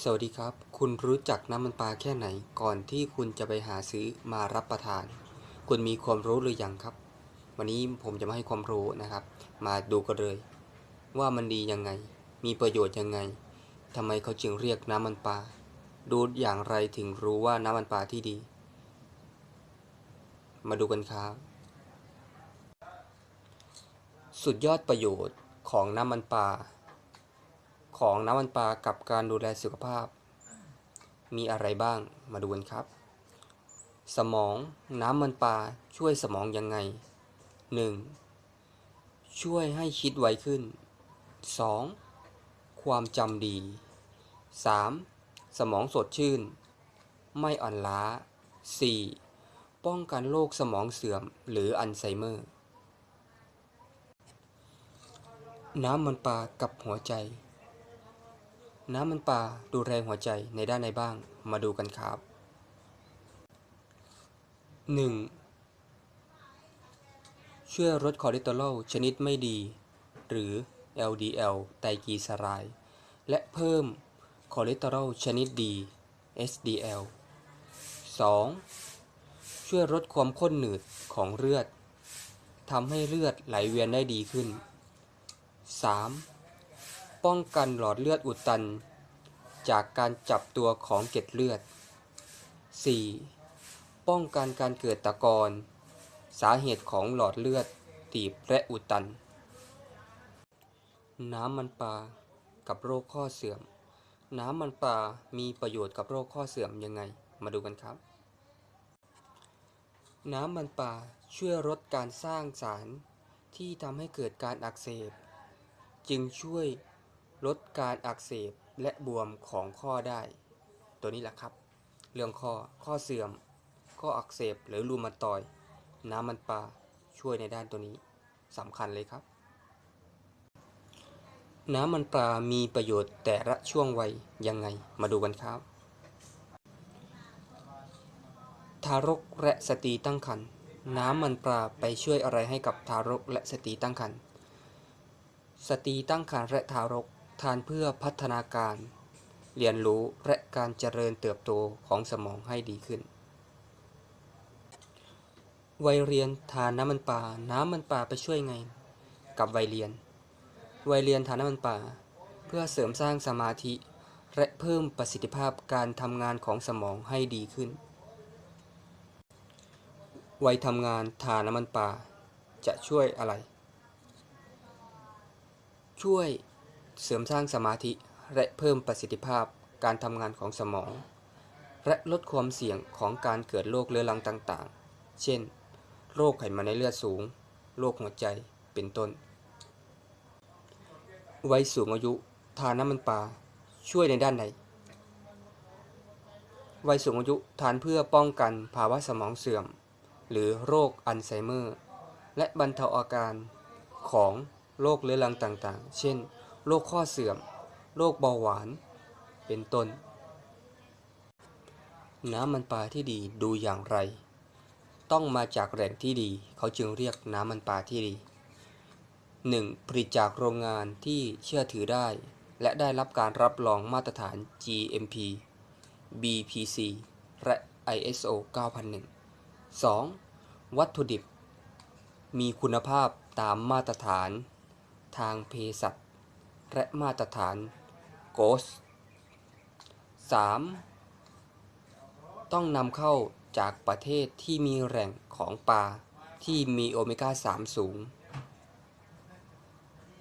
สวัสดีครับ คุณรู้จักน้ำมันปลาแค่ไหน ก่อนที่คุณจะไปหาซื้อมารับประทาน คุณมีความรู้หรือยังครับ วันนี้ผมจะมาให้ความรู้นะครับ มาดูกันเลย ว่ามันดียังไง มีประโยชน์ยังไงทำไมเขาจึงเรียกน้ำมันปลาดูอย่างไรถึงรู้ว่าน้ำมันปลาที่ดี มาดูกันครับ สุดยอดประโยชน์ของน้ำมันปลา ของน้ำมันปลากับการดูแลสุขภาพ มีอะไรบ้างมาดูกันครับ สมองน้ำมันปลาช่วยสมองยังไง 1. ช่วยให้คิดไวขึ้น 2. ความจำดี 3. สมองสดชื่น ไม่อ่อนล้า 4. ป้องกันโรคสมองเสื่อมหรืออัลไซเมอร์ น้ำมันปลากับหัวใจ น้ำมันปลาดูแลหัวใจในด้านใดบ้าง มาดูกันครับ 1. ช่วยลดคอเลสเตอรอลชนิดไม่ดี หรือ LDL ไตรกลีเซอไรด์และเพิ่มคอเลสเตอรอลชนิดดี SDL 2. ช่วยลดความข้นหนืดของเลือดทำให้เลือดไหลเวียนได้ดีขึ้น 3. ป้องกันหลอดเลือดอุดตัน จากการจับตัวของเกล็ดเลือด 4. ป้องกันการเกิดตะกอนสาเหตุของหลอดเลือดตีบและอุดตัน น้ำมันปลากับโรคข้อเสื่อม น้ำมันปลามีประโยชน์กับโรคข้อเสื่อมยังไง มาดูกันครับ น้ำมันปลาช่วยลดการสร้างสารที่ทำให้เกิดการอักเสบ จึงช่วย ลดการอักเสบและบวมของข้อได้ ตัวนี้แหละครับ เรื่องข้อข้อเสื่อม ข้ออักเสบหรือรูมาตอย น้ำมันปลาช่วยในด้านตัวนี้สำคัญเลยครับ น้ำมันปลามีประโยชน์แต่ละช่วงวัยยังไงมาดูกันครับ ทารกและสตรีตั้งครรภ์น้ำมันปลาไปช่วยอะไรให้กับทารกและสตรีตั้งครรภ์สตรีตั้งครรภ์และทารก ทานเพื่อพัฒนาการ เรียนรู้และการเจริญเติบโตของสมองให้ดีขึ้น วัยเรียนทานน้ำมันปลาน้ำมันปลาไปช่วยไง กับวัยเรียน วัยเรียนทานน้ำมันปลาเพื่อเสริมสร้างสมาธิ และเพิ่มประสิทธิภาพการทำงานของสมองให้ดีขึ้น วัยทำงานทานน้ำมันปลาจะช่วยอะไร ช่วย เสริมสร้างสมาธิและเพิ่มประสิทธิภาพการทำงานของสมอง และลดความเสี่ยงของการเกิดโรคเรื้อรังต่างๆ เช่น โรคไขมันในเลือดสูง โรคหัวใจ เป็นต้น วัยสูงอายุ ทานน้ำมันปลา ช่วยในด้านไหน วัยสูงอายุทานเพื่อป้องกันภาวะสมองเสื่อม หรือโรคอัลไซเมอร์ และบรรเทาอาการของโรคเรื้อรังต่างๆ เช่น โรคข้อเสื่อม โรคเบาหวาน เป็นต้น น้ำมันปลาที่ดีดูอย่างไร ต้องมาจากแหล่งที่ดี เขาจึงเรียกน้ำมันปลาที่ดี 1. ผลิตจากโรงงานที่เชื่อถือได้ และได้รับการรับรองมาตรฐาน GMP BPC และ ISO 9001 2. วัตถุดิบ มีคุณภาพตามมาตรฐาน ทางเภสัช และมาตรฐาน GOS 3. ต้องนำเข้าจากประเทศที่มีแหล่งของปลาที่มีโอเมก้า 3 สูง